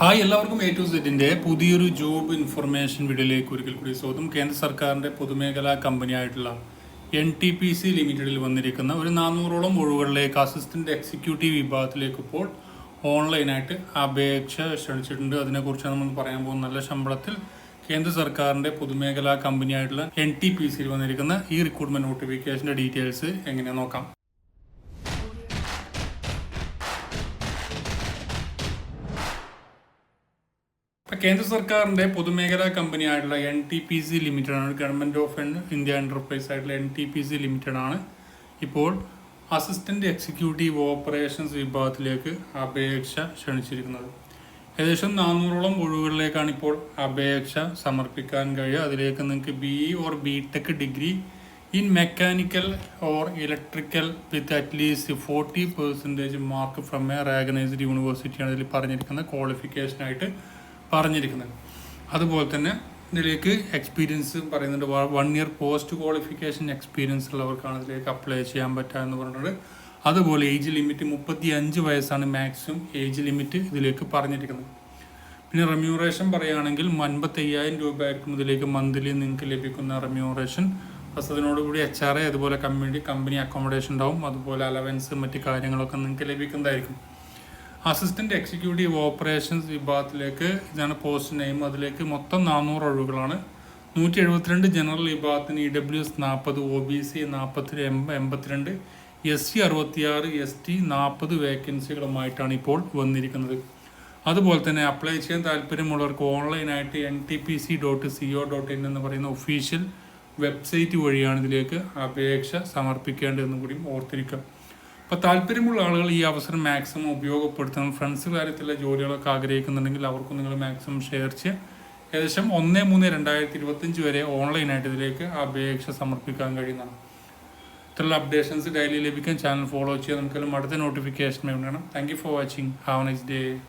Hi എല്ലാവർക്കും A to സെറ്റിന്റെ പുതിയൊരു ജോബ് ഇൻഫർമേഷൻ വീഡിയോയിലേക്ക് ഒരിക്കൽ കൂടി സ്വാഗതം. കേന്ദ്ര സർക്കാരിന്റെ പൊതുമേഖലാ കമ്പനിയായിട്ടുള്ള എൻ ടി പി സി ലിമിറ്റഡിൽ വന്നിരിക്കുന്ന ഒരു നാനൂറോളം ഒഴിവുകളിലേക്ക് അസിസ്റ്റന്റ് എക്സിക്യൂട്ടീവ് വിഭാഗത്തിലേക്ക് ഇപ്പോൾ ഓൺലൈനായിട്ട് അപേക്ഷ ക്ഷണിച്ചിട്ടുണ്ട്. അതിനെക്കുറിച്ചാണ് നമ്മൾ പറയാൻ പോകുന്ന നല്ല ശമ്പളത്തിൽ കേന്ദ്ര സർക്കാരിന്റെ പൊതുമേഖലാ കമ്പനിയായിട്ടുള്ള എൻ ടി പി സിയിൽ വന്നിരിക്കുന്ന ഈ റിക്രൂട്ട്മെന്റ് നോട്ടിഫിക്കേഷന്റെ ഡീറ്റെയിൽസ് എങ്ങനെയാണ് നോക്കാം. കേന്ദ്ര സർക്കാരിന്റെ പൊതുമേഖലാ കമ്പനിയായിട്ടുള്ള N T P C limited ആണ് ഗവൺമെന്റ് ഓഫ് ഇന്ത്യ എന്റർപ്രൈസ് ആയിട്ടുള്ള N T P C limited ആണ്. ഇപ്പോൾ അസിസ്റ്റന്റ് എക്സിക്യൂട്ടീവ് ഓപ്പറേഷൻസ് വിഭാഗത്തിലേക്ക് അപേക്ഷ ക്ഷണിച്ചിരിക്കുന്നത്. ഏകദേശം നാനൂറോളം ഒഴിവുകളിലേക്കാണ് ഇപ്പോൾ അപേക്ഷ സമർപ്പിക്കാൻ കഴിയുക. അതിലേക്ക് നിങ്ങൾക്ക് B E or B tech degree in mechanical or electrical with at least forty percentage mark from a recognised യൂണിവേഴ്സിറ്റിയാണ് ഇതിൽ പറഞ്ഞിരിക്കുന്ന ക്വാളിഫിക്കേഷനായിട്ട് പറഞ്ഞിരിക്കുന്നത്. അതുപോലെ തന്നെ ഇതിലേക്ക് എക്സ്പീരിയൻസ് പറയുന്നുണ്ട്. One year post qualification experience ഉള്ളവർക്കാണ് ഇതിലേക്ക് അപ്ലൈ ചെയ്യാൻ പറ്റുക എന്ന് പറഞ്ഞിട്ടുണ്ട്. അതുപോലെ ഏജ് ലിമിറ്റ് മുപ്പത്തി അഞ്ച് വയസ്സാണ് മാക്സിമം ഏജ് ലിമിറ്റ് ഇതിലേക്ക് പറഞ്ഞിരിക്കുന്നത്. പിന്നെ റെമ്യൂറേഷൻ പറയുകയാണെങ്കിൽ അൻപത്തയ്യായിരം രൂപയായിരിക്കും ഇതിലേക്ക് മന്ത്ലി നിങ്ങൾക്ക് ലഭിക്കുന്ന റെമ്യൂറേഷൻ പ്ലസ് അതിനോടുകൂടി എച്ച് ആർ എ അതുപോലെ കമ്പനി കമ്പനി അക്കോമഡേഷൻ ഉണ്ടാവും. അതുപോലെ അലവൻസ് മറ്റ് കാര്യങ്ങളൊക്കെ നിങ്ങൾക്ക് ലഭിക്കുന്നതായിരിക്കും. അസിസ്റ്റന്റ് എക്സിക്യൂട്ടീവ് ഓപ്പറേഷൻസ് വിഭാഗത്തിലേക്ക് ഇതാണ് പോസ്റ്റ് നെയിം. അതിലേക്ക് മൊത്തം നാനൂറ് ഒഴിവുകളാണ്. നൂറ്റി എഴുപത്തിരണ്ട് ജനറൽ വിഭാഗത്തിന് ഇ ഡബ്ല്യു എസ് നാൽപ്പത് ഒ ബി സി നാൽപ്പത്തി എൺപത്തിരണ്ട് എസ് സി അറുപത്തിയാറ് എസ് ടി നാൽപ്പത് വേക്കൻസികളുമായിട്ടാണ് ഇപ്പോൾ വന്നിരിക്കുന്നത്. അതുപോലെ തന്നെ അപ്ലൈ ചെയ്യാൻ താല്പര്യമുള്ളവർക്ക് ഓൺലൈനായിട്ട് N T P C dot C O dot in എന്ന് പറയുന്ന ഒഫീഷ്യൽ വെബ്സൈറ്റ് വഴിയാണ് ഇതിലേക്ക് അപേക്ഷ സമർപ്പിക്കേണ്ടതെന്നും കൂടി ഓർത്തിരിക്കുക അപ്പോൾ താല്പര്യമുള്ള ആളുകൾ ഈ അവസരം മാക്സിമം ഉപയോഗപ്പെടുത്തണം. ഫ്രണ്ട്സ് കാര്യത്തിലുള്ള ജോലികളൊക്കെ ആഗ്രഹിക്കുന്നുണ്ടെങ്കിൽ അവർക്കും നിങ്ങൾ മാക്സിമം ഷെയർ ചെയ്യുക. ഏകദേശം ഒന്ന് മൂന്ന് രണ്ടായിരത്തി ഇരുപത്തഞ്ച് വരെ ഓൺലൈനായിട്ട് ഇതിലേക്ക് അപേക്ഷ സമർപ്പിക്കാൻ കഴിയുന്നതാണ്. ഇത്തരമുള്ള അപ്ഡേഷൻസ് ഡെയിലി ലഭിക്കാൻ ചാനൽ ഫോളോ ചെയ്യുക. നമുക്കെല്ലാം അടുത്ത നോട്ടിഫിക്കേഷൻ വേണം. Thank you for watching have next day